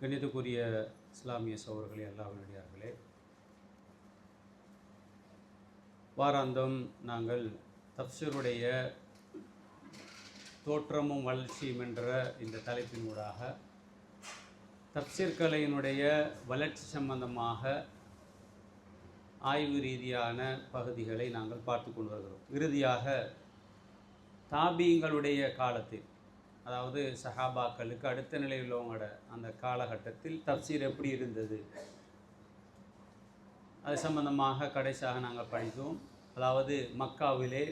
கணிதக்குரிய இஸ்லாமிய சோழர்களே அல்லாஹ்வுடையார்களே வாராந்தம் நாங்கள் தப்சருடைய தோற்றமும் வளர்ச்சியும் என்ற இந்த தலைப்பினூடாக தப்சீர் கலையினுடைய வளர்ச்சி சம்பந்தமாக ஆய்வு ரீதியான பகுதிகளை நாங்கள் பார்த்து கொண்டு வருகிறோம். இறுதியாக தாபியங்களுடைய காலத்தில் அதாவது சஹாபாக்களுக்கு அடுத்த நிலையில் உள்ளவங்களோட அந்த காலகட்டத்தில் தப்சீர் எப்படி இருந்தது? அது சம்பந்தமாக கடைசியாக நாங்கள் படித்தோம். அதாவது மக்காவிலே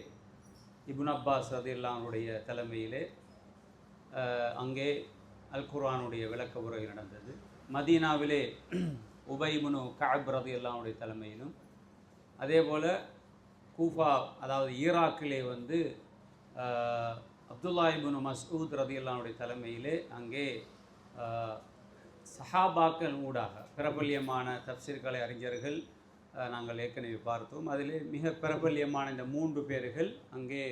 இபுன் அப்பாஸ் ரதில்லானுடைய தலைமையிலே அங்கே அல் குர்ஆனுடைய விளக்க உரை நடந்தது. மதீனாவிலே உபைமுனு காப் ரதியல்லானுடைய தலைமையிலும் அதே போல் கூஃபா அதாவது ஈராக்கிலே வந்து அப்துல்லா இப்னு மஸ்ஊத் ரதியல்லானுடைய தலைமையிலே அங்கே சஹாபாக்கள் ஊடாக பிரபல்யமான தப்சீர்களை அறிஞர்கள் நாங்கள் ஏற்கனவே பார்த்தோம். அதிலே மிக பிரபல்யமான இந்த மூன்று பேர்கள் அங்கே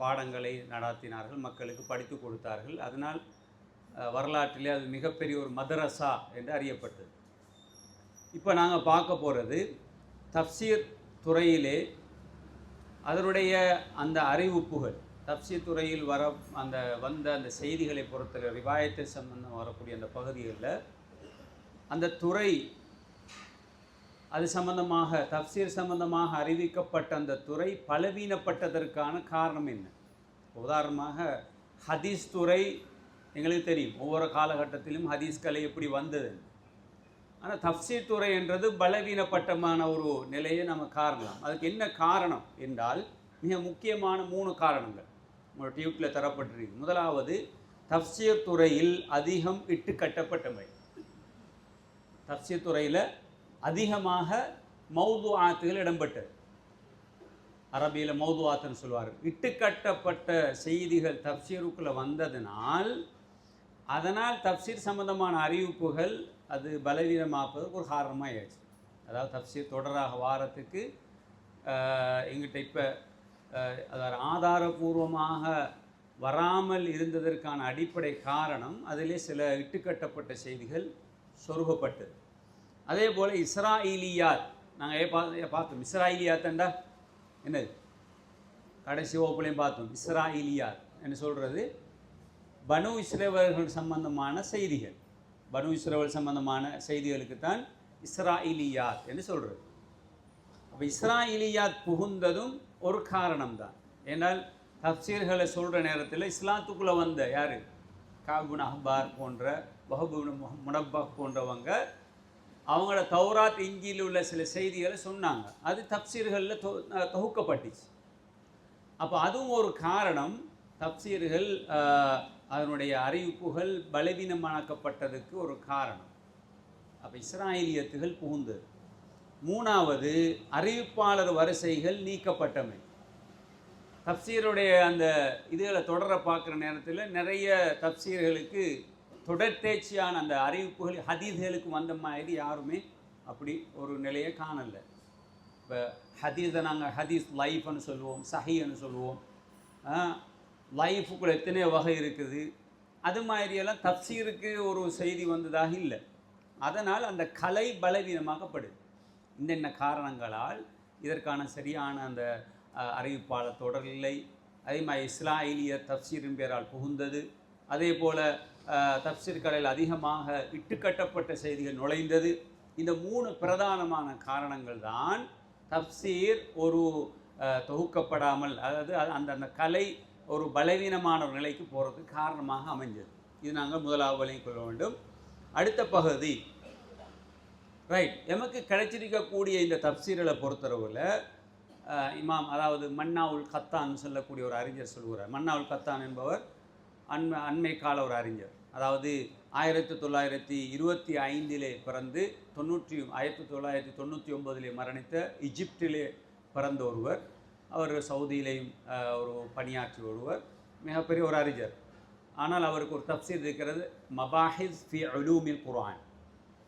பாடங்களை நடாத்தினார்கள் மக்களுக்கு படித்து கொடுத்தார்கள். அதனால் வரலாற்றிலே அது மிகப்பெரிய ஒரு மதரசா என்று அறியப்பட்டது. இப்போ நாங்கள் பார்க்க போகிறது தப்சீர் துறையிலே அதனுடைய அந்த அறிவிப்புகள் தப்சி துறையில் வர அந்த வந்த அந்த செய்திகளை பொறுத்த ரிவாயத்தை சம்பந்தம் வரக்கூடிய அந்த பகுதிகளில் அந்த துறை அது சம்பந்தமாக தப்சீர் சம்பந்தமாக அறிவிக்கப்பட்ட அந்த துறை பலவீனப்பட்டதற்கான காரணம் என்ன? உதாரணமாக ஹதீஸ் துறை எங்களுக்கு தெரியும் ஒவ்வொரு காலகட்டத்திலும் ஹதீஸ் கலை எப்படி வந்தது ஆனால் தப்சீர் துறை என்றது பலவீனப்பட்டமான ஒரு நிலையை நம்ம காரணம் அதுக்கு என்ன காரணம் என்றால் மிக முக்கியமான மூணு காரணங்கள். உங்களோட டியூட்டில் தரப்பட்டிருக்கு முதலாவது தப்சியர் துறையில் அதிகம் இட்டு கட்டப்பட்டவை தப்சீர் துறையில் அதிகமாக மௌது ஆத்துகள் இடம்பெற்றது. அரபியில் மௌது ஆத்துன்னு சொல்லுவார் இட்டுக்கட்டப்பட்ட செய்திகள் தப்சீருக்குள்ளே வந்ததினால் அதனால் தப்சீர் சம்பந்தமான அறிவிப்புகள் அது பலவீனமாப்பதற்கு ஒரு காரணமாக ஆயிடுச்சு அதாவது தப்சீர் தொடராக வாரத்துக்கு எங்கிட்ட இப்போ அதாவது ஆதாரபூர்வமாக வராமல் இருந்ததற்கான அடிப்படை காரணம் அதிலே சில இட்டுக்கட்டப்பட்ட செய்திகள் சொருகப்பட்டது. அதே போல் இஸ்ராயிலியாத் நாங்கள் ஏ பார்த்தோம் ஏ பார்த்தோம். இஸ்ராயிலியாத்தண்டா என்னது? கடைசி வகுப்புலையும் பார்த்தோம். இஸ்ராயிலியாத் என்று சொல்கிறது பனு இஸ்ரேவர்கள் சம்பந்தமான செய்திகள். பனு இஸ்ரேவல் சம்பந்தமான செய்திகளுக்கு தான் இஸ்ராயிலியாத் என்று சொல்கிறது அப்போ இஸ்ராயிலியாத் புகுந்ததும் ஒரு காரணம்தான். ஏன்னால் தப்சீர்களை சொல்கிற நேரத்தில் இஸ்லாத்துக்குள்ளே வந்த யார்? காபுன் அஹ்பார் போன்ற வஹபுன் முனப்பா போன்றவங்க அவங்களோட தௌராத் இஞ்சியில் உள்ள சில செய்திகளை சொன்னாங்க. அது தப்சீர்களில் தொ தொகுக்கப்பட்டுச்சு. அப்போ அதுவும் ஒரு காரணம். தப்சீர்கள் அதனுடைய அறிவிப்புகள் பலவீனமாக்கப்பட்டதுக்கு ஒரு காரணம். அப்போ இஸ்ராயலியத்துகள் புகுந்தது. மூணாவது அறிவிப்பாளர் வரிசைகள் நீக்கப்பட்டமை. தப்சீருடைய அந்த இதுகளை தொடர பார்க்குற நேரத்தில் நிறைய தப்சீர்களுக்கு தொடர்த்தேர்ச்சியான அந்த அறிவிப்புகள் ஹதீஸ்களுக்கு வந்த மாதிரி யாருமே அப்படி ஒரு நிலையை காணலை. இப்போ ஹதீஸை நாங்கள் ஹதீஸ் லைஃப்னு சொல்லுவோம் சஹின்னு சொல்லுவோம். லைஃபுக்குள்ள எத்தனையோ வகை இருக்குது. அது மாதிரியெல்லாம் தப்சீருக்கு ஒரு செய்தி வந்ததாக இல்லை. அதனால் அந்த கலை பலவீனமாக்கப்படுது. இன்னென்ன காரணங்களால் இதற்கான சரியான அந்த அறிவிப்பாளர் தொடர் இல்லை அதே மாதிரி இஸ்லாயிலிய தப்சீரின் பேரால் புகுந்தது. அதே போல் தப்சீர்களில் அதிகமாக இட்டுக்கட்டப்பட்ட செய்திகள் நுழைந்தது. இந்த மூணு பிரதானமான காரணங்கள் தான் தப்சீர் ஒரு தொகுக்கப்படாமல் அதாவது அந்த அந்த கலை ஒரு பலவீனமான ஒரு நிலைக்கு போகிறதுக்கு காரணமாக அமைஞ்சது. இது நாங்கள் முதலாவது கொள்ள வேண்டும். அடுத்த பகுதி ரைட் எமக்கு கிடைச்சிருக்கக்கூடிய இந்த தப்சீர்களை பொறுத்தளவில் இமாம் அதாவது மன்னாவுல் கத்தான் சொல்லக்கூடிய ஒரு அறிஞர் சொல்கிறார் மன்னாவுல் கத்தான் என்பவர் அண்மை அண்மை கால ஒரு அறிஞர். அதாவது ஆயிரத்தி தொள்ளாயிரத்தி இருபத்தி ஐந்திலே பிறந்து தொண்ணூற்றி ஆயிரத்தி தொள்ளாயிரத்தி தொண்ணூற்றி ஒன்பதிலே மரணித்த இஜிப்டிலே பிறந்த ஒருவர். அவர் சவுதியிலேயும் ஒரு பணியாற்றி ஒருவர். மிகப்பெரிய ஒரு அறிஞர். ஆனால் அவருக்கு ஒரு தப்சீர் இருக்கிறது மபாஹிஸ் ஃபி அலூமில் குரான்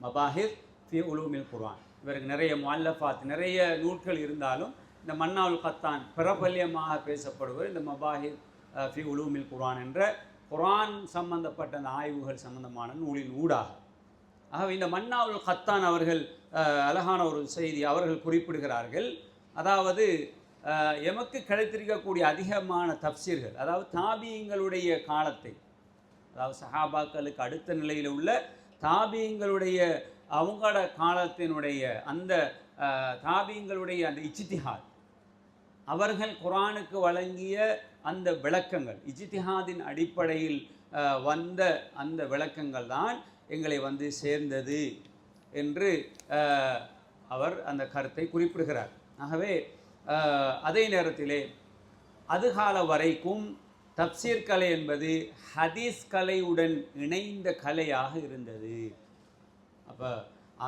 மபாஹிஸ் ஃபி உலூமில் குர்ஆன் இவருக்கு நிறைய முல்லஃபாத் நிறைய நூல்கள் இருந்தாலும் இந்த மன்னாவுல் கத்தான் பிரபல்யமாக பேசப்படுவர் இந்த மபாஹிர் ஃபி உலூமில் குர்ஆன் என்ற குரான் சம்பந்தப்பட்ட அந்த ஆய்வுகள் சம்பந்தமான நூலின் ஊடாக. ஆகவே இந்த மன்னாவுல் கத்தான் அவர்கள் அழகான ஒரு செய்தி அவர்கள் குறிப்பிடுகிறார்கள். அதாவது எமக்கு கிடைத்திருக்கக்கூடிய அதிகமான தப்சீர்கள் அதாவது தாபியங்களுடைய காலத்தை அதாவது சஹாபாக்களுக்கு அடுத்த நிலையில் உள்ள தாபியங்களுடைய அவங்களோட காலத்தினுடைய அந்த தாபியங்களுடைய அந்த இச்சித்திஹாத் அவர்கள் குரானுக்கு வழங்கிய அந்த விளக்கங்கள் இஜித்திஹாதின் அடிப்படையில் வந்த அந்த விளக்கங்கள் தான் எங்களை வந்து சேர்ந்தது என்று அவர் அந்த கருத்தை குறிப்பிடுகிறார். ஆகவே அதே நேரத்திலே அதுகால வரைக்கும் தப்சீர் கலை என்பது ஹதீஸ் கலையுடன் இணைந்த கலையாக இருந்தது. அப்போ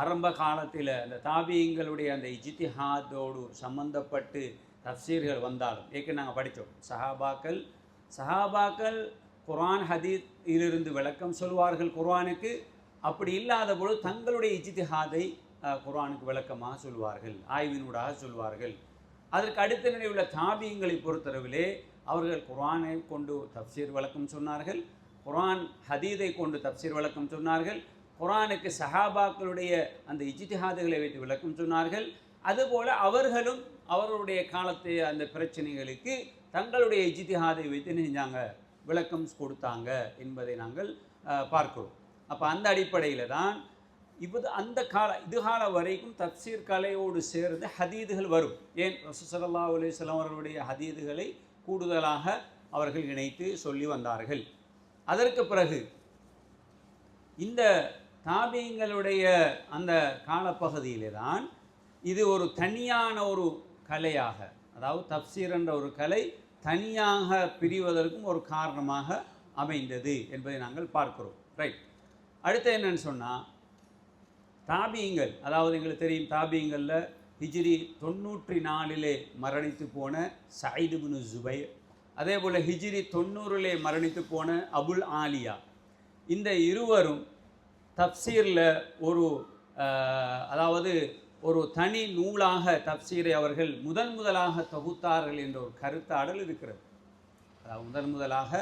ஆரம்ப காலத்தில் அந்த தாபியங்களுடைய அந்த இஜித்திஹாதோடு சம்பந்தப்பட்டு தப்சீர்கள் வந்தாலும் ஏற்கனவே நாங்கள் படித்தோம். சஹாபாக்கள் சஹாபாக்கள் குர்ஆன் ஹதீஸ் இலிருந்து விளக்கம் சொல்வார்கள் குர்ஆனுக்கு. அப்படி இல்லாத பொழுது தங்களுடைய இஜித்திஹாதை குர்ஆனுக்கு விளக்கமாக சொல்வார்கள் ஆய்வினூடாக சொல்வார்கள் அதற்கு அடுத்த நிலை உள்ள தாபியங்களை பொறுத்தளவிலே அவர்கள் குர்ஆனை கொண்டு தப்சீர் விளக்கம் சொன்னார்கள் குர்ஆன் ஹதீதை கொண்டு தப்சீர் விளக்கம் சொன்னார்கள். குரானுக்கு சஹாபாக்களுடைய அந்த இஜித்திஹாதுகளை வைத்து விளக்கம் சொன்னார்கள். அதுபோல் அவர்களும் அவர்களுடைய காலத்தை அந்த பிரச்சனைகளுக்கு தங்களுடைய இஜித்திஹாதை வைத்து செஞ்சாங்க? விளக்கம் கொடுத்தாங்க என்பதை நாங்கள் பார்க்கிறோம். அப்போ அந்த அடிப்படையில் தான் இப்போது அந்த கால இதுகால வரைக்கும் தப்சீர் கலையோடு சேர்ந்து ஹதீதுகள் வரும். ஏன்? ரசூசல்லா அலிஸ்லாம் அவர்களுடைய ஹதீதுகளை கூடுதலாக அவர்கள் இணைத்து சொல்லி வந்தார்கள். அதற்கு பிறகு இந்த தாபியங்களுடைய அந்த காலப்பகுதியிலே தான் இது ஒரு தனியான ஒரு கலையாக அதாவது தப்சீர் என்ற ஒரு கலை தனியாக பிரிவதற்கும் ஒரு காரணமாக அமைந்தது என்பதை நாங்கள் பார்க்கிறோம். ரைட் அடுத்து என்னன்னு சொன்னால் தாபியங்கள் அதாவது எங்களுக்கு தெரியும் தாபியங்களில் ஹிஜ்ரி தொண்ணூற்றி நாலிலே மரணித்து போன சைது பின் ஜுபை அதே போல் ஹிஜ்ரி தொண்ணூறிலே மரணித்து போன அபுல் ஆலியா. இந்த இருவரும் தப்சீரில் ஒரு அதாவது ஒரு தனி நூலாக தப்சீரை அவர்கள் முதன் முதலாக தொகுத்தார்கள் என்ற ஒரு கருத்தாடல் இருக்கிறது. அதாவது முதன் முதலாக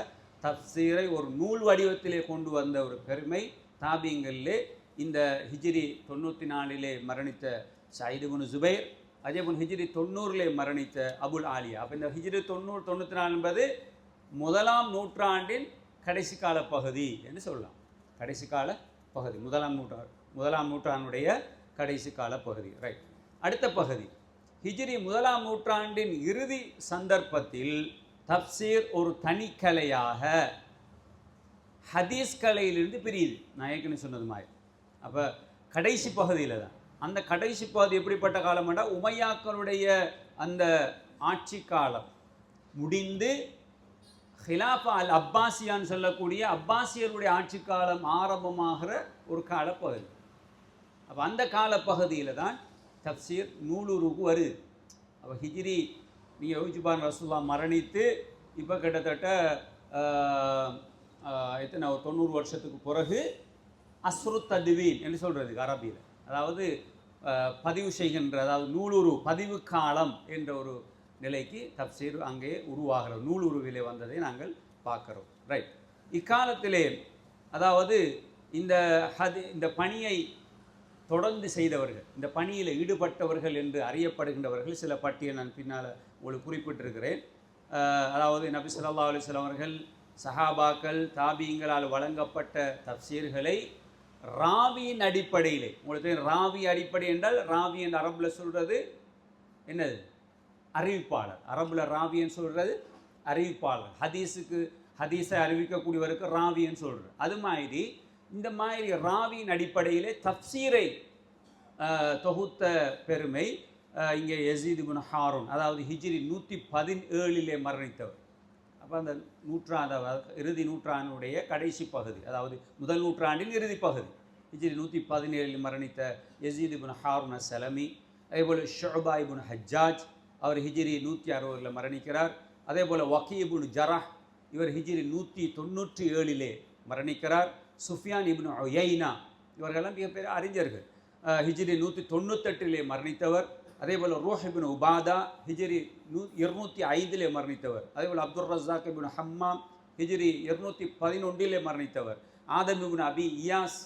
தப்சீரை ஒரு நூல் வடிவத்திலே கொண்டு வந்த ஒரு பெருமை தாபியங்களிலே இந்த ஹிஜ்ரி தொண்ணூற்றி நாலிலே மரணித்த சைது குனு ஜுபைர் அதேபோல் ஹிஜ்ரி தொண்ணூறிலே மரணித்த அபுல் ஆலியா. அப்போ இந்த ஹிஜ்ரி தொண்ணூறு தொண்ணூற்றி நாலு என்பது முதலாம் நூற்றாண்டின் கடைசி கால பகுதி என்று சொல்லலாம். கடைசி கால பகுதி முதலாம் நூற்றாண்டு முதலாம் நூற்றாண்டுடைய கடைசி கால பகுதி ரைட் அடுத்த பகுதி ஹிஜ்ரி முதலாம் நூற்றாண்டின் இறுதி சந்தர்ப்பத்தில் தப்சீர் ஒரு தனிக்கலையாக ஹதீஸ் கலையிலிருந்து பிரியுது. நான் ஏற்கனவே சொன்னது மாதிரி. அப்போ கடைசி பகுதியில் தான். அந்த கடைசி பகுதி எப்படிப்பட்ட காலம்னா உமையாக்களுடைய அந்த ஆட்சி காலம் முடிந்து ஹிலாஃபா அல் அப்பாசியான்னு சொல்லக்கூடிய அப்பாசியருடைய ஆட்சி காலம் ஆரம்பமாகிற ஒரு காலப்பகுதி. அப்போ அந்த காலப்பகுதியில் தான் தப்சீர் நூலூருக்கு வருது. அப்போ ஹிஜ்ரி நீங்கள் யோசிச்சுப்பான் ரசூல்லா மரணித்து இப்போ கிட்டத்தட்ட எத்தனை ஒரு தொண்ணூறு வருஷத்துக்கு பிறகு அஸ்ரு ததுவீன் என்று சொல்கிறது அரபியில். அதாவது பதிவு செய்கின்ற அதாவது நூலுரு பதிவு காலம் என்ற ஒரு நிலைக்கு தப்சீர் அங்கே உருவாகிறது நூலுருவிலே வந்ததை நாங்கள் பார்க்குறோம். ரைட் இக்காலத்திலே அதாவது இந்த ஹதி இந்த பணியை தொடர்ந்து செய்தவர்கள் இந்த பணியில் ஈடுபட்டவர்கள் என்று அறியப்படுகின்றவர்கள் சில பட்டியல் நான் பின்னால் உங்களுக்கு குறிப்பிட்டிருக்கிறேன். அதாவது நபி சொல்லா அலைஹி அவர்கள் சஹாபாக்கள் தாபியங்களால் வழங்கப்பட்ட தப்சீர்களை ராவியின் அடிப்படையிலே உங்களுக்கு ராவி அடிப்படை என்றால் ராவி என்ற அரபில் சொல்கிறது என்னது? அறிவிப்பாளர். அரபுல ராவியன்னு சொல்கிறது அறிவிப்பாளர். ஹதீஸுக்கு ஹதீஸை அறிவிக்கக்கூடியவருக்கு ராவின்னு சொல்கிறார் அது மாதிரி இந்த மாதிரி ராவியின் அடிப்படையிலே தப்சீரை தொகுத்த பெருமை இங்கே எசீது பின் ஹாரூன் அதாவது ஹிஜ்ரி நூற்றி பதினேழிலே மரணித்தவர். அப்போ அந்த நூற்றாண்டு இறுதி நூற்றாண்டுடைய கடைசி பகுதி அதாவது முதல் நூற்றாண்டின் இறுதி பகுதி. ஹிஜ்ரி நூற்றி பதினேழில் மரணித்த யசீது பின் ஹாரூன் சலமி அதேபோல் ஷுபா இபுன் ஹஜ்ஜாஜ் அவர் ஹிஜிரி நூற்றி அறுபதில் மரணிக்கிறார். அதே போல் வக்கீபுன் ஜரஹ் இவர் ஹிஜிரி நூற்றி தொண்ணூற்றி ஏழிலே மரணிக்கிறார். சுஃபியான் இப்னு ஒயைனா இவர்களெல்லாம் மிகப்பெரிய அறிஞர்கள். ஹிஜிரி நூற்றி தொண்ணூத்தெட்டிலே மரணித்தவர். அதே போல் ரூஹ் உபாதா ஹிஜிரி நூ இருநூற்றி ஐந்திலே மரணித்தவர். அதே போல் அப்துல் ரஸாக் இபின் ஹம்மாம் ஹிஜிரி இருநூற்றி பதினொன்றிலே மரணித்தவர். ஆதம் இபின் அபி இயாஸ்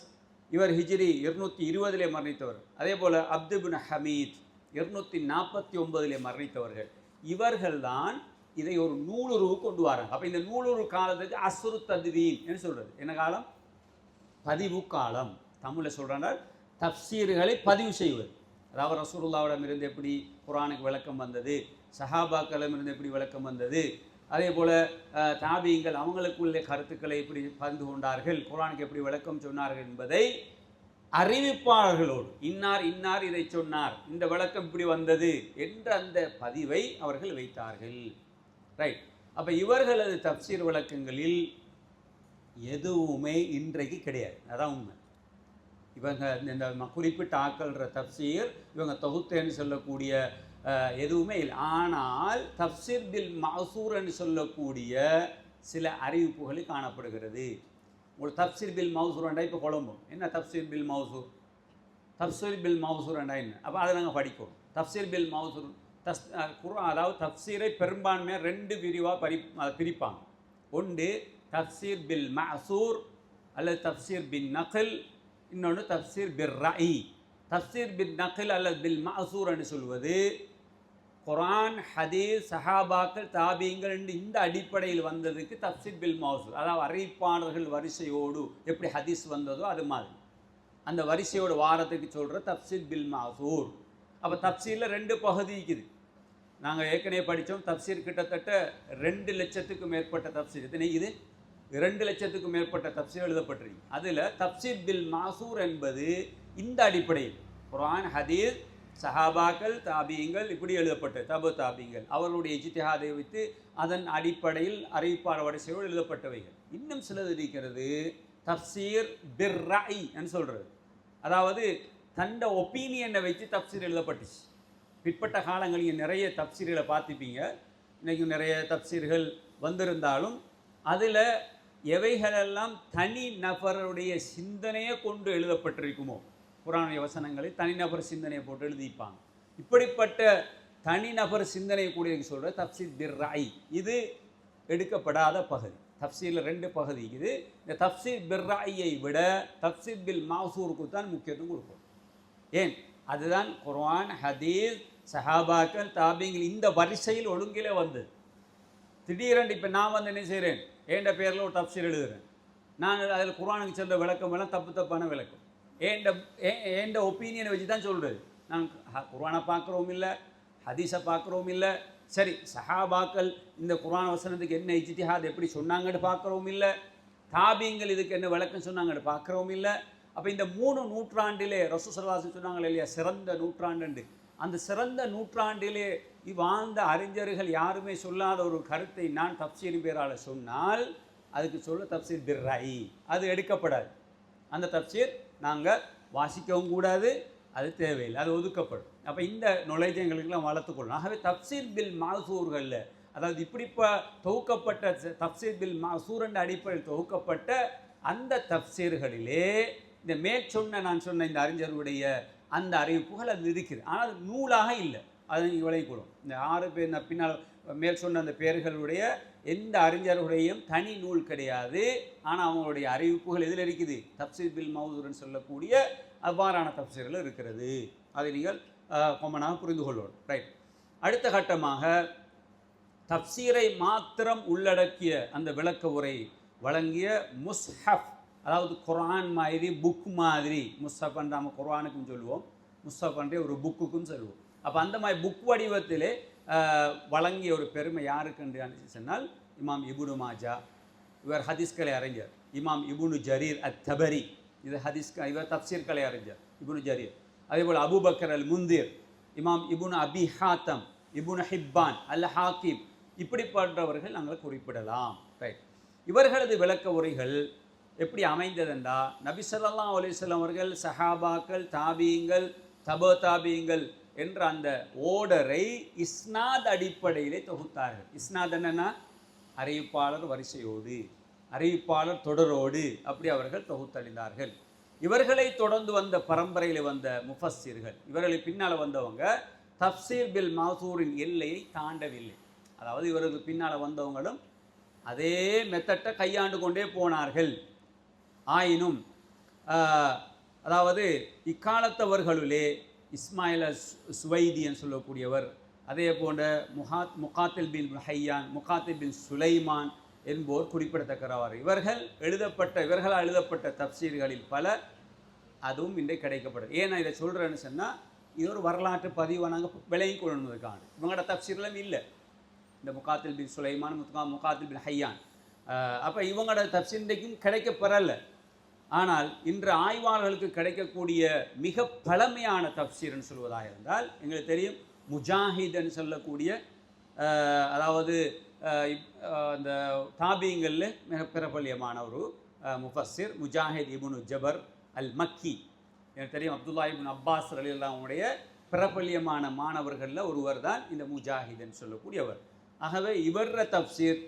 இவர் ஹிஜ்ரி இருநூத்தி இருபதிலே மரணித்தவர். அதே போல் அப்துபின் ஹமீத் இருநூத்தி நாற்பத்தி ஒன்பதிலே மரணித்தவர்கள். இவர்கள்தான் இதை ஒரு நூலுருவு கொண்டு வராங்க. அப்போ இந்த நூலுரு காலத்துக்கு அசுரு தத்வீன் என்று சொல்கிறது என்ன காலம்? பதிவு காலம். தமிழில் சொல்கிறாங்க தப்சீர்களை பதிவு செய்வது. அதாவது ரசூல்லாவிடம் இருந்து எப்படி குரானுக்கு விளக்கம் வந்தது? சஹாபாக்களிடம் இருந்து எப்படி விளக்கம் வந்தது? அதே போல் தாபியங்கள் அவங்களுக்குள்ள கருத்துக்களை எப்படி பகிர்ந்து கொண்டார்கள்? குரானுக்கு எப்படி விளக்கம் சொன்னார்கள் என்பதை அறிவிப்பாளர்களோடு இன்னார் இன்னார் இதை சொன்னார் இந்த விளக்கம் இப்படி வந்தது என்ற அந்த பதிவை அவர்கள் வைத்தார்கள். ரைட் அப்போ இவர்களது தப்சீர் விளக்கங்களில் எதுவுமே இன்றைக்கு கிடையாது. அதான் உண்மை. இவங்க இந்த ம- குறிப்பிட்ட ஆக்கள்ன்ற தப்சீர் இவங்க தொகுத்தேன்னு சொல்லக்கூடிய எதுவுமே இல்லை. ஆனால் தப்சீர் பில் மசூர்ன்னு சொல்லக்கூடிய சில அறிவிப்புகள் காணப்படுகிறது. உங்களுக்கு தப்சீர் பில் வேண்டாம் இப்போ குழம்பும் என்ன தப்சீர் பில் மௌசூர் தப்சீர் பில் மௌசூர்ண்டா என்ன? அப்போ அதை நாங்கள் படிக்கும் தப்சீர் பில் மௌசூர் தஸ் அஹ், அதாவது தப்சீரை பெரும்பான்மையாக ரெண்டு பிரிவாக பரி அஹ், பிரிப்பாங்க. ஒன்று தப்சீர் பில் மசூர் அல்லது தப்சீர் பின் நகல் இன்னொன்று தப்சீர் பிர் ரஇ தப்சீர் பின் நகல் அல்லது பில் மசூர்னு சொல்வது குரான் ஹதீஸ் சஹாபாக்கள் தாபியங்கள் என்று இந்த அடிப்படையில் வந்ததுக்கு தப்சீர் பில் மௌசூல். அதாவது அறிவிப்பாளர்கள் வரிசையோடு எப்படி ஹதீஸ் வந்ததோ அது மாதிரி. அந்த வரிசையோட வாரத்துக்கு சொல்கிற தப்சீர் பில் மாசூர் அப்போ தப்சீரில் ரெண்டு பகுதி இருக்குது. நாங்கள் ஏற்கனவே படித்தோம் தப்சீர் கிட்டத்தட்ட ரெண்டு லட்சத்துக்கும் மேற்பட்ட தப்சீர். எத்தனை இது? இரண்டு லட்சத்துக்கும் மேற்பட்ட தப்சீர் எழுதப்பட்டிருக்கு. அதில் தப்சீர் பில் மாசூர் என்பது இந்த அடிப்படையில். குரான் ஹதீஸ் சஹாபாக்கள் தாபியங்கள் இப்படி எழுதப்பட்டது. தபு தாபியங்கள். அவர்களுடைய இஜித்திஹாதை வைத்து அதன் அடிப்படையில் அறிவிப்பாளர் வரிசையோடு எழுதப்பட்டவைகள். இன்னும் சிலது இருக்கிறது. தப்சீர் பிர்ராய் என்று சொல்கிறது அதாவது தண்ட ஒப்பீனியனை வச்சு தப்சீர் எழுதப்பட்டுச்சு. பிற்பட்ட காலங்களில் நிறைய தப்சீர்களை பார்த்துப்பீங்க இன்றைக்கும் நிறைய தப்சீர்கள் வந்திருந்தாலும் அதில் எவைகளெல்லாம் தனி நபருடைய சிந்தனையை கொண்டு எழுதப்பட்டிருக்குமோ புராண வசனங்களை தனிநபர் சிந்தனையை போட்டு எழுதிப்பாங்க. இப்படிப்பட்ட தனிநபர் சிந்தனை கூடிய சொல்கிற தப்சீர் பிர் இது எடுக்கப்படாத பகுதி. தப்சீரில் ரெண்டு பகுதி இது இந்த தப்சீர் பிர்ராயை விட தப்சீர் பில் மாசூருக்கு தான் முக்கியத்துவம் கொடுக்கும். ஏன்? அதுதான் குர்ஆன் ஹதீஸ் சஹாபாக்கள் தாபிங்கள் இந்த வரிசையில் ஒழுங்கிலே வந்தது திடீரென்று இப்போ நான் வந்து என்ன செய்கிறேன் ஏண்ட பேரில் ஒரு தப்சீர் எழுதுகிறேன் நான் அதில் குர்ஆனுக்கு சொல்ற விளக்கம் எல்லாம் தப்பு தப்பான விளக்கம். ஏண்ட ஏ- ஏண்ட ஒப்பீனியனை வச்சு தான் சொல்கிறது நான் ஹ- குர்ஆனை பார்க்குறோம் இல்லை ஹதீஸை பார்க்குறோம் இல்லை சரி சஹாபாக்கள் இந்த குர்ஆன் வசனத்துக்கு என்ன இஜ்திஹாத் எப்படி சொன்னாங்கன்னு பார்க்குறோம் இல்லை தாபியங்கள் இதுக்கு என்ன விளக்கம் சொன்னாங்கன்னு பார்க்குறோம் இல்லை அப்போ இந்த மூணு நூற்றாண்டிலே ரசு ரசூசல்லாசன் சொன்னாங்களே இல்லையா சிறந்த நூற்றாண்டு அந்த சிறந்த நூற்றாண்டிலே வாழ்ந்த அறிஞர்கள் யாருமே சொல்லாத ஒரு கருத்தை நான் தப்சீரின் பேரால் சொன்னால் அதுக்கு சொல்ல தப்சீர் பிர்ராயி அது எடுக்கப்படாது. அந்த தப்சீர் நாங்கள் வாசிக்கவும் கூடாது அது தேவையில்லை அது ஒதுக்கப்படும். அப்போ இந்த நுழைஞ்ச எங்களுக்கெல்லாம் வளர்த்துக்கொள்ளணும் ஆகவே தப்சீர் பில் மாசூர்களில் அதாவது இப்படி இப்போ தொகுக்கப்பட்ட தப்சீர் பில் மாசூர் அடிப்படையில் தொகுக்கப்பட்ட அந்த தப்சீர்களிலே இந்த மேற்சொன்ன நான் சொன்ன இந்த அறிஞருடைய அந்த அறிவிப்புகள் அது இருக்குது ஆனால் அது நூலாக இல்லை. அது நீங்கள் விளையக்கூடும் இந்த ஆறு பேர் பின்னால் மேல் சொன்ன அந்த பேர்களுடைய எந்த அறிஞர்களுடையும் தனி நூல் கிடையாது. ஆனால் அவங்களுடைய அறிவிப்புகள் எதில் இருக்குது? தப்சீர் பில் மவுதுரன் சொல்லக்கூடிய அவ்வாறான தப்சீர்கள் இருக்கிறது. அதை நீங்கள் கொமனாக புரிந்து கொள்ளணும். ரைட் அடுத்த கட்டமாக தப்சீரை மாத்திரம் உள்ளடக்கிய அந்த விளக்க உரை வழங்கிய முஸ்ஹப் அதாவது குரான் மாதிரி புக் மாதிரி முஸ்ஹப்ன்ற நம்ம குரானுக்கும் சொல்லுவோம். முஸ்ஹப் ஒரு புக்குக்கும் சொல்லுவோம். அப்போ அந்த மாதிரி புக் வடிவத்திலே வழங்கிய ஒரு பெருமை யாருக்கு என்று சொன்னால் இமாம் இபுனு மாஜா. இவர் ஹதீஸ்கலை அறிஞர். இமாம் இபுனு ஜரீர் அத் தபரி இது ஹதீஸ் க- இவர் தப்சீர் கலை அறிஞர் இபுனு ஜரீர். அதேபோல் அபூபக்கர் அல் முந்திர் இமாம் இபுனு அபி ஹாத்தம் இபுனு ஹிப்பான் அல் ஹாக்கிம் இப்படிப்பட்டவர்கள் நாங்கள் குறிப்பிடலாம். ரைட். இவர்களது விளக்க உரைகள் எப்படி அமைந்ததென்றா நபி ஸல்லல்லாஹு அவர்கள் சஹாபாக்கள் தாபியங்கள் தபோ தாபியங்கள் என்ற அந்த ஓடரை இஸ்னாத் அடிப்படையிலே தொகுத்தார்கள். இஸ்னாத் என்னன்னா அறிவிப்பாளர் வரிசையோடு அறிவிப்பாளர் தொடரோடு அப்படி அவர்கள் தொகுத்தளிந்தார்கள் இவர்களை தொடர்ந்து வந்த பரம்பரையில் வந்த முஃபஸ்ஸீர்கள் இவர்களை பின்னால் வந்தவங்க தப்சீர் பில் மாசூரின் எல்லையை தாண்டவில்லை. அதாவது இவர்களுக்கு பின்னால் வந்தவங்களும் அதே மெத்தட்டை கையாண்டு கொண்டே போனார்கள். ஆயினும் அதாவது இக்காலத்தவர்களுலே இஸ்மாயில் சுவைதின்னு சொல்லக்கூடியவர். அதே போன்ற முகாத் முகாத்தில் பின் ஹையான் முகாத்தில் பின் சுலைமான் என்போர் குறிப்பிடத்தக்கவர். இவர்கள் எழுதப்பட்ட இவர்களால் எழுதப்பட்ட தப்சீர்களில் பல அதுவும் இன்றைக்கு கிடைக்கப்படும் ஏன் நான் இதை சொல்கிறேன்னு சொன்னால் இது ஒரு வரலாற்று பதிவை நாங்கள் விலகி கொள்வதற்கான. இவங்களோட தப்சீர்களும் இல்லை. இந்த முகாத்தில் பின் சுலைமான் முகா முகாத்தில் பின் ஹையான். அப்போ இவங்களோட தப்சீர் இன்றைக்கும் கிடைக்கப்பெறலை. ஆனால் இன்று ஆய்வாளர்களுக்கு கிடைக்கக்கூடிய மிக பழமையான தப்சீர்னு சொல்வதாக இருந்தால் எங்களுக்கு தெரியும் முஜாஹிதன் சொல்லக்கூடிய அதாவது அந்த இந்த தாபியங்களில் மிக பிரபல்யமான ஒரு முஃபஸிர் முஜாஹித் இபுனு ஜபர் அல் மக்கி எனக்கு தெரியும் அப்துல்லா இப்னு அப்பாஸ் அலில்லாவுடைய பிரபல்யமான மாணவர்களில் ஒருவர் தான் இந்த முஜாஹிதன் சொல்லக்கூடியவர். ஆகவே இவர தப்சீர்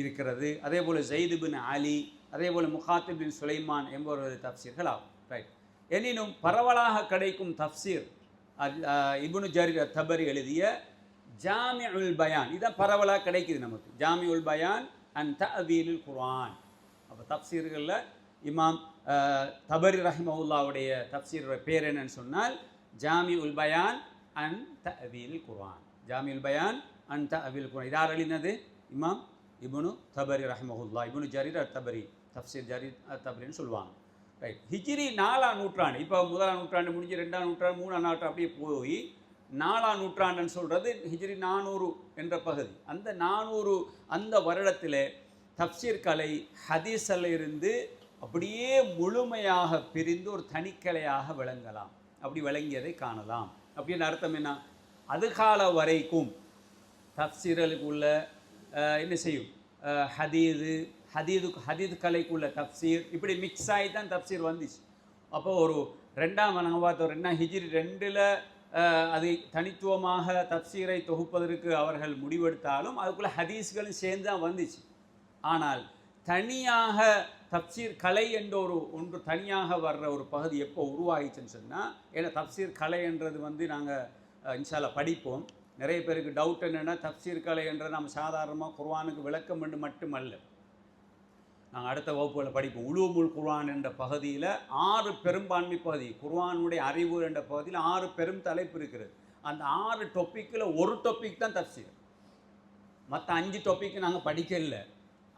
இருக்கிறது. அதே போல் ஜெயிது பின் அலி அதே போல் முகாத்திப் பின் சுலைமான் என்பவரது தப்சீர்கள் ஆகும். ரைட் எனினும் பரவலாக கிடைக்கும் தப்சீர் இபுனு ஜரி தபரி எழுதிய ஜாமி உல் பயான். இதான் பரவலாக கிடைக்குது நமக்கு. ஜாமி உல் பயான் அண்ட் தவீலுல் குரான் அப்போ தப்சீர்களில் இமாம் தபரி ரஹிமவுல்லாவுடைய தப்சீரோட பேர் என்னன்னு சொன்னால் ஜாமி உல் பயான் அண்ட் தவீல் குரான் ஜாமி உல் பயான் அண்ட் தவீல் குரான் இதார் எழுதினது? இமாம் இபுனு தபரி ரஹிமஹுல்லா இபுனு ஜரீர் தபரி தப்சீர் ஜாரி அத் சொல்லுவாங்க. ரைட் ஹிஜ்ரி நாலாம் நூற்றாண்டு இப்போ முதலாம் நூற்றாண்டு முடிஞ்சு ரெண்டாம் நூற்றாண்டு மூணாம் நூற்றாண்டு அப்படியே போய் நாலாம் நூற்றாண்டுன்னு சொல்கிறது ஹிஜ்ரி நானூறு என்ற பகுதி. அந்த நானூறு அந்த வருடத்தில் தப்சீர் கலை ஹதீஸில் இருந்து அப்படியே முழுமையாக பிரிந்து ஒரு தனிக்கலையாக விளங்கலாம். அப்படி விளங்கியதை காணலாம். அப்படின்னு அர்த்தம் என்ன? அது கால வரைக்கும் தப்சீர்களுக்குள்ள உள்ள என்ன செய்யும்? ஹதீது ஹதீது ஹதீத் கலைக்குள்ள தப்சீர். இப்படி மிக்ஸ் ஆகி தான் தப்சீர் வந்துச்சு. அப்போது ஒரு ரெண்டாம் நாங்கள் பார்த்தோம் ரெண்டாம் ஹிஜிரி ரெண்டில் அது தனித்துவமாக தப்சீரை தொகுப்பதற்கு அவர்கள் முடிவெடுத்தாலும் அதுக்குள்ளே ஹதீஸ்களும் சேர்ந்து தான் வந்துச்சு. ஆனால் தனியாக தப்சீர் கலை என்ற ஒரு ஒன்று தனியாக வர்ற ஒரு பகுதி எப்போ உருவாகிச்சுன்னு சொன்னால் ஏன்னா தப்சீர் கலை என்றது வந்து நாங்கள் இன்ஷால்லா படிப்போம். நிறைய பேருக்கு டவுட் என்னென்னா தப்சீர் கலை என்றது நம்ம சாதாரணமாக குர்வானுக்கு விளக்கம் என்று மட்டுமல்ல. நாங்கள் அடுத்த வகுப்புகளில் படிப்போம். உழுவுமுல் குர்வான் என்ற பகுதியில் ஆறு பெரும்பான்மை பகுதி குர்வானுடைய அறிவு என்ற பகுதியில் ஆறு பெரும் தலைப்பு இருக்கிறது அந்த ஆறு டொப்பிக்கில் ஒரு டொப்பிக் தான் தப்சீர். மற்ற அஞ்சு டாபிக் நாங்கள் படிக்கல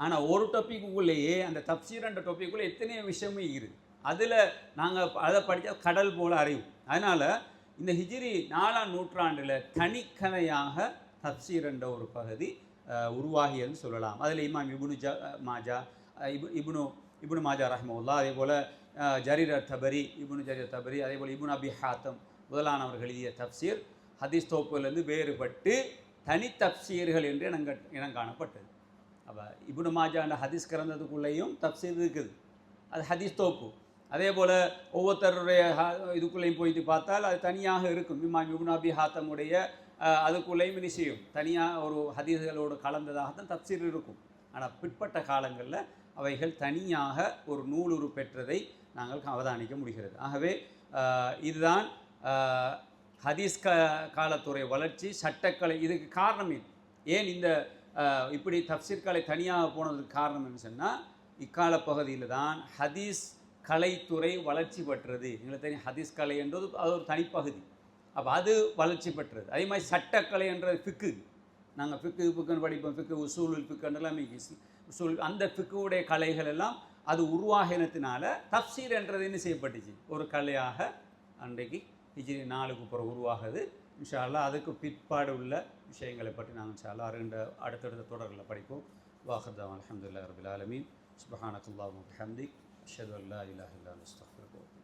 ஆனால் ஒரு டாப்பிக்குள்ளேயே அந்த தப்சீர் என்ற டாப்பிக்குள்ளே எத்தனையோ விஷயமும் இருக்குது அதில் நாங்கள் அதை படித்தா கடல் போல அறிவு. அதனால் இந்த ஹிஜிரி நாலாம் நூற்றாண்டில் தனிக்கதையாக தப்சீர் என்ற ஒரு பகுதி உருவாகியதுன்னு சொல்லலாம். அதில் இமாம் இபுனு ஜ மாஜா இபு இப்னு இப்னு மாஜா ரஹ்மவுல்லா அதே போல் ஜரீர் தபரி இப்னு ஜரீர் தபரி அதே போல் இபுன் அபி ஹாத்தம் முதலானவர்கள் எழுதிய தப்சீர் ஹதீஸ் தொகுப்பிலிருந்து வேறுபட்டு தனி தப்சீர்கள் என்று இனங்க இனம் காணப்பட்டது. அப்போ மாஜா மாஜாண்ட ஹதீஸ் கிரந்தத்துக்குள்ளேயும் தப்சீர் இருக்குது. அது ஹதீஸ் தோப்பு அதே போல் ஒவ்வொருத்தருடைய ஹ- இதுக்குள்ளேயும் போயிட்டு பார்த்தால் அது தனியாக இருக்கும். இமாம் இபுன் அபி ஹாத்தமுடைய அதுக்குள்ளேயும் என்ன செய்யும். தனியாக ஒரு ஹதீஸ்களோடு கலந்ததாகத்தான் தப்சீர் இருக்கும். ஆனால் பிற்பட்ட காலங்களில் அவைகள் தனியாக ஒரு நூலுரு பெற்றதை நாங்கள் அவதானிக்க முடிகிறது. ஆகவே இதுதான் ஹதீஸ் க காலத்துறை வளர்ச்சி சட்டக்கலை இதுக்கு காரணம் ஏன் இந்த இப்படி தப்சீர் கலை தனியாக போனதுக்கு காரணம் என்ன சொன்னால் இக்கால பகுதியில் தான் ஹதீஸ் கலைத்துறை வளர்ச்சி பெற்றது. எங்களுக்கு தெரியும் ஹதீஸ் கலை என்றது அது ஒரு தனிப்பகுதி. அப்போ அது வளர்ச்சி பெற்றது. அதே மாதிரி சட்டக்கலை என்றது ஃபிக்கு. நாங்கள் ஃபிக்கு ஃபிக்குன்னு படிப்போம். ஃபிக்கு உசூல் ஃபிக்குன்றெல்லாம் சொல் அந்த ஃபிக்குடைய கலைகள் எல்லாம் அது உருவாகினத்தினால தப்சீர் என்றது என்ன செய்யப்பட்டுச்சு? ஒரு கலையாக அன்றைக்கு ஹிஜ்ரி நாளுக்கு பிறகு உருவாகுது. இன்ஷால்லா அதுக்கு பிற்பாடு உள்ள விஷயங்களை பற்றி நாங்கள் இன்ஷால்லா அருகின்ற அடுத்தடுத்த தொடர்களில் படிப்போம். வாஹர்தான் அலமதுல்லா ரபுல் ஆலமீன். சுபஹானத்துல்லாஹ் ஹம்திக் அஷ்ஹது அல்லா இலாஹ